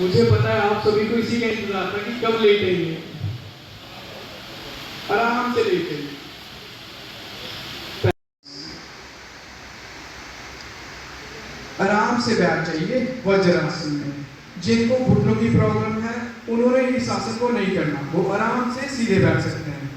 मुझे पता है, आप सभी को इसी का इंतज़ार था कि कब लेटेंगे आराम से लेटेंगे आराम से बैठ जाइए वज्रासन में। जिनको घुटनों की प्रॉब्लम है, उन्होंने इस आसन को नहीं करना। वो आराम से सीधे बैठ सकते हैं।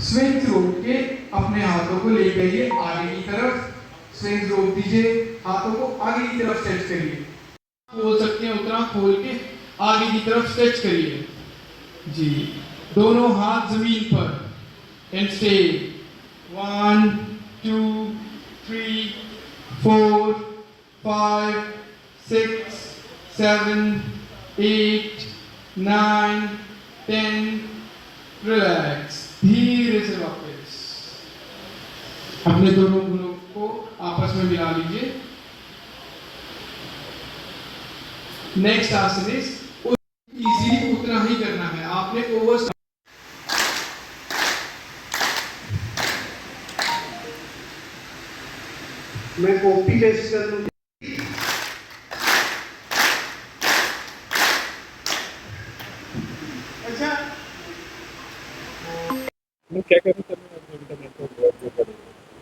स्विंग रोक के अपने हाथों को ले जाइए आगे की तरफ़। स्विंग रोक दीजिए हाथों को आगे की तरफ़ स्ट्रेच करिए। खोल सकते हैं उतना खोल के आगे की तरफ़ स्ट्रेच करिए। जी, दोनों हाथ ज़मीन पर। And stay one two three four five six seven eight nine ten relax धीरे से वापस। अपने दोनों गुणों को आपस में मिला लीजिए। नेक्स्ट आसन इज़ उतना ही करना है। आपने ओवर मैं कॉपी पेस्ट कर लूँ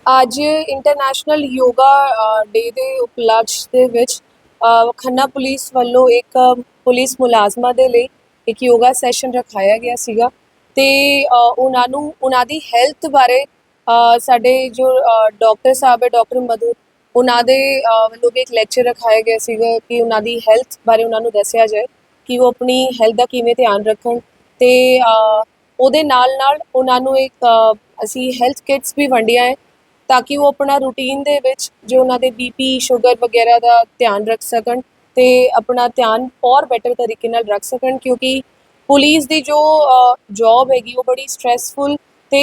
ਅੱਜ ਇੰਟਰਨੈਸ਼ਨਲ ਯੋਗਾ ਡੇ ਦੇ ਉਪਲਕਸ਼ ਦੇ ਵਿੱਚ ਅ, ਖੰਨਾ ਪੁਲਿਸ ਵੱਲੋਂ ਇੱਕ ਪੁਲਿਸ ਮੁਲਾਜ਼ਮਾਂ ਦੇ ਲਈ ਇੱਕ ਯੋਗਾ ਸੈਸ਼ਨ ਰਖਾਇਆ ਗਿਆ ਸੀਗਾ ਤੇ ਅ, ਉਹਨਾਂ ਨੂੰ ਉਹਨਾਂ ਦੀ ਹੈਲਥ ਬਾਰੇ ਅ, ਸਾਡੇ ਜੋ ਡਾਕਟਰ ਸਾਹਿਬ ਹੈ ਡਾਕਟਰ ਮਧੂ ਉਹਨਾਂ ਦੇ ਅ, ਵੱਲੋਂ ਵੀ ਇੱਕ ਲੈਕਚਰ ਰਖਾਇਆ ਗਿਆ ਸੀਗਾ ਕਿ ਉਹਨਾਂ ਦੀ ਹੈਲਥ ਬਾਰੇ ਉਹਨਾਂ ਨੂੰ ਦੱਸਿਆ ਜਾਏ ਕਿ ਉਹ ਆਪਣੀ ਹੈਲਥ ਦਾ ਕਿਵੇਂ ਧਿਆਨ ਰੱਖਣ ਤੇ ਅ, ਉਹਦੇ ਨਾਲ ਨਾਲ ਉਹਨਾਂ ਨੂੰ ਇੱਕ ਅਸੀਂ ਹੈਲਥ ਕਿਟਸ ਵੀ ਵੰਡੀਆਂ ਹੈ ਤਾਂ ਕਿ ਉਹ ਆਪਣਾ ਰੂਟੀਨ ਦੇ ਵਿੱਚ ਜੋ ਉਹਨਾਂ ਦੇ ਬੀਪੀ ਸ਼ੂਗਰ ਵਗੈਰਾ ਦਾ ਧਿਆਨ ਰੱਖ ਸਕਣ ਤੇ ਆਪਣਾ ਧਿਆਨ ਹੋਰ ਬੈਟਰ ਤਰੀਕੇ ਨਾਲ ਰੱਖ ਸਕਣ ਕਿਉਂਕਿ ਪੁਲਿਸ ਦੀ ਜੋ ਜੌਬ ਹੈਗੀ ਉਹ ਬੜੀ ਸਟ੍ਰੈਸਫੁਲ ਤੇ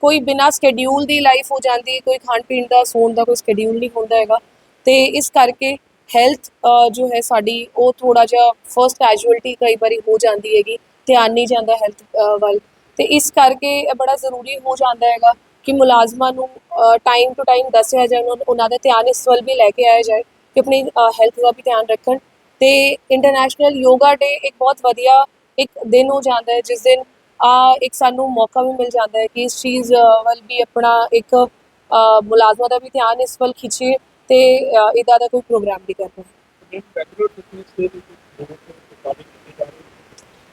ਕੋਈ ਬਿਨਾ ਸਕੇਡਿਊਲ ਦੀ ਲਾਈਫ ਹੋ ਜਾਂਦੀ ਹੈ ਕੋਈ ਖਾਣ ਪੀਣ ਦਾ, ਸੌਣ ਦਾ ਕੋਈ ਸਕੇਡਿਊਲ ਨਹੀਂ ਹੁੰਦਾ ਹੈਗਾ ਤੇ ਇਸ ਕਰਕੇ ਹੈਲਥ ਜੋ ਹੈ ਸਾਡੀ, ਉਹ ਥੋੜਾ ਜਿਹਾ ਫਰਸਟ ਕੈਜੂਅਲਟੀ ਕਈ ਵਾਰੀ ਹੋ ਜਾਂਦੀ ਹੈਗੀ, ਧਿਆਨ ਨਹੀਂ ਜਾਂਦਾ ਹੈਲਥ ਵੱਲ। ਤੇ ਇਸ ਕਰਕੇ ਬੜਾ ਜ਼ਰੂਰੀ ਹੋ ਜਾਂਦਾ ਹੈਗਾ ਕਿ ਮੁਲਾਜ਼ਮਾਂ ਨੂੰ ਟਾਈਮ ਟੂ ਟਾਈਮ ਦੱਸਿਆ ਜਾਏ, ਉਹਨਾਂ ਉਹਨਾਂ ਦਾ ਧਿਆਨ ਇਸ ਵੱਲ ਵੀ ਲੈ ਕੇ ਆਇਆ ਜਾਏ ਕਿ ਆਪਣੀ ਹੈਲਥ ਦਾ ਵੀ ਧਿਆਨ ਰੱਖਣ। ਤੇ ਇੰਟਰਨੈਸ਼ਨਲ ਯੋਗਾ ਡੇ ਇੱਕ ਬਹੁਤ ਵਧੀਆ ਇੱਕ ਦਿਨ ਹੋ ਜਾਂਦਾ ਹੈ, ਜਿਸ ਦਿਨ ਆ ਇੱਕ ਸਾਨੂੰ ਮੌਕਾ ਵੀ ਮਿਲ ਜਾਂਦਾ ਹੈ ਕਿ ਇਸ ਚੀਜ਼ ਵੱਲ ਵੀ ਆਪਣਾ ਇੱਕ ਮੁਲਾਜ਼ਮਾਂ ਦਾ ਵੀ ਧਿਆਨ ਇਸ ਵੱਲ ਖਿੱਚੀਏ। ਤੇ ਅ, ਦਾ ਕੋਈ ਪ੍ਰੋਗਰਾਮ ਵੀ ਕਰਨਾ।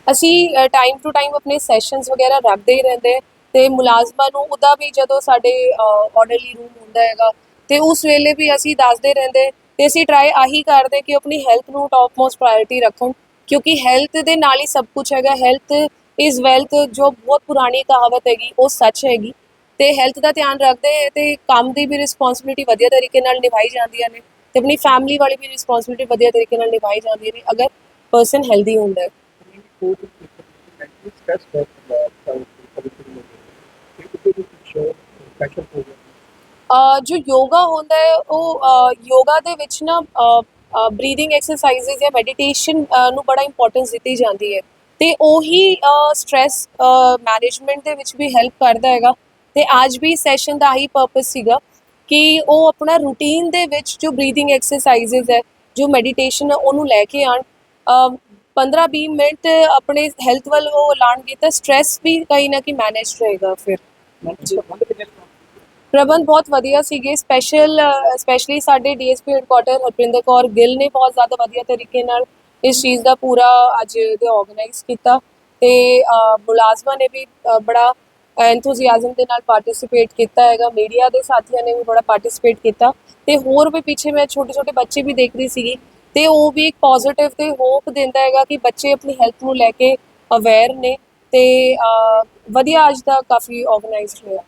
ਅਸੀਂ ਟਾਈਮ ਟੂ ਟਾਈਮ ਆਪਣੇ ਸੈਸ਼ਨਸ ਵਗੈਰਾ ਰੱਖਦੇ ਹੀ ਰਹਿੰਦੇ ਹਾਂ ਤੇ ਮੁਲਾਜ਼ਮਾਂ ਨੂੰ ਉਹਦਾ ਵੀ ਜਦੋਂ ਸਾਡੇ ਆਰਡਰਲੀ ਰੂਮ ਹੁੰਦਾ ਹੈਗਾ ਤੇ ਉਸ ਵੇਲੇ ਵੀ ਅਸੀਂ ਦੱਸਦੇ ਰਹਿੰਦੇ ਤੇ ਅਸੀਂ ਟਰਾਈ ਆਹੀ ਕਰਦੇ ਕਿ ਆਪਣੀ ਹੈਲਥ ਨੂੰ ਟਾਪ ਮੋਸਟ ਪ੍ਰਾਇੋਰਟੀ ਰੱਖਣ ਕਿਉਂਕਿ ਹੈਲਥ ਦੇ ਨਾਲ ਹੀ ਸਭ ਕੁਝ ਹੈਗਾ। ਹੈਲਥ ਇਜ਼ ਵੈਲਥ ਜੋ ਬਹੁਤ ਪੁਰਾਣੀ ਕਹਾਵਤ ਹੈਗੀ ਉਹ ਸੱਚ ਹੈਗੀ। ਤੇ ਹੈਲਥ ਦਾ ਧਿਆਨ ਰੱਖਦੇ ਤੇ ਕੰਮ ਦੀ ਵੀ ਰਿਸਪੌਂਸਿਬਿਲਿਟੀ ਵਧੀਆ ਤਰੀਕੇ ਨਾਲ ਨਿਭਾਈ ਜਾਂਦੀਆਂ ਨੇ ਤੇ ਆਪਣੀ ਫੈਮਿਲੀ ਵਾਲੀ ਵੀ ਰਿਸਪੌਂਸਿਬਿਲਿਟੀ ਵਧੀਆ ਤਰੀਕੇ ਨਾਲ ਨਿਭਾਈ ਜਾਂਦੀ ਨੇ, ਅਗਰ ਪਰਸਨ ਹੈਲਦੀ ਹੁੰਦਾ ਹੈ। ਜੋ ਯੋਗਾ ਹੁੰਦਾ ਹੈ, ਉਹ ਯੋਗਾ ਦੇ ਵਿੱਚ ਨਾ ਬਰੀਥਿੰਗ ਐਕਸਰਸਾਈਜ਼ਸ ਜਾਂ ਮੈਡੀਟੇਸ਼ਨ ਨੂੰ ਬੜਾ ਇੰਪੋਰਟੈਂਸ ਦਿੱਤੀ ਜਾਂਦੀ ਹੈ ਤੇ ਉਹੀ ਸਟ्रेस ਮੈਨੇਜਮੈਂਟ ਦੇ ਵਿੱਚ ਵੀ ਹੈਲਪ ਕਰਦਾ ਹੈਗਾ। ਤੇ ਅੱਜ ਵੀ ਸੈਸ਼ਨ ਦਾ ਹੀ ਪਰਪਸ ਸੀਗਾ ਕਿ ਉਹ ਆਪਣਾ ਰੂਟੀਨ ਦੇ ਵਿੱਚ ਜੋ ਬਰੀਥਿੰਗ ਐਕਸਰਸਾਈਜ਼ ਹੈ ਜੋ ਮੈਡੀਟੇਸ਼ਨ ਹੈ ਉਹਨੂੰ ਲੈ ਕੇ ਆਣ 15-20 ਮਿੰਟ ਆਪਣੇ ਹੈਲਥ ਵੱਲ ਉਹ ਲਾਣਗੇ ਤਾਂ ਸਟ्रेस ਵੀ ਕਈ ਨਾ ਕਿ ਮੈਨੇਜ ਰਹੇਗਾ ਫਿਰ। ਪ੍ਰਬੰਧ ਬਹੁਤ ਵਧੀਆ ਸੀਗੇ ਸਪੈਸ਼ਲ ਸਪੈਸ਼ਲੀ ਸਾਡੇ ਡੀਐਸਪੀ ਹੈਡਕੁਆਟਰ ਹਰਪਿੰਦਰ ਕੌਰ ਗਿੱਲ ਨੇ ਬਹੁਤ ਜ਼ਿਆਦਾ ਵਧੀਆ ਤਰੀਕੇ ਨਾਲ ਇਸ ਚੀਜ਼ ਦਾ ਪੂਰਾ ਅੱਜ ਦੇ ਆਰਗੇਨਾਈਜ਼ ਕੀਤਾ ਤੇ ਮੁਲਾਜ਼ਮਾਂ ਨੇ ਵੀ ਬੜਾ ਐਂਥੂਸੀਆਜ਼ਮ ਦੇ ਨਾਲ ਪਾਰਟਿਸਿਪੇਟ ਕੀਤਾ ਹੈਗਾ। ਮੀਡੀਆ ਦੇ ਸਾਥੀਆਂ ਨੇ ਵੀ ਬੜਾ ਪਾਰਟਿਸਿਪੇਟ ਕੀਤਾ। ਤੇ ਹੋਰ ਵੀ ਪਿੱਛੇ ਮੈਂ ਛੋਟੇ ਛੋਟੇ ਬੱਚੇ ਵੀ ਦੇਖ ਰਹੀ ਸੀਗੀ। ਤੇ ਉਹ ਵੀ ਇੱਕ ਪੋਜ਼ਿਟਿਵ ਤੇ ਹੋਪ ਦਿੰਦਾ ਹੈਗਾ ਕਿ ਬੱਚੇ ਆਪਣੀ ਹੈਲਥ ਨੂੰ ਲੈ ਕੇ ਅਵੇਅਰ ਨੇ। ਤੇ ਵਧੀਆ ਅੱਜ ਦਾ ਕਾਫੀ ਆਰਗੇਨਾਈਜ਼ਡ ਹੋਇਆ।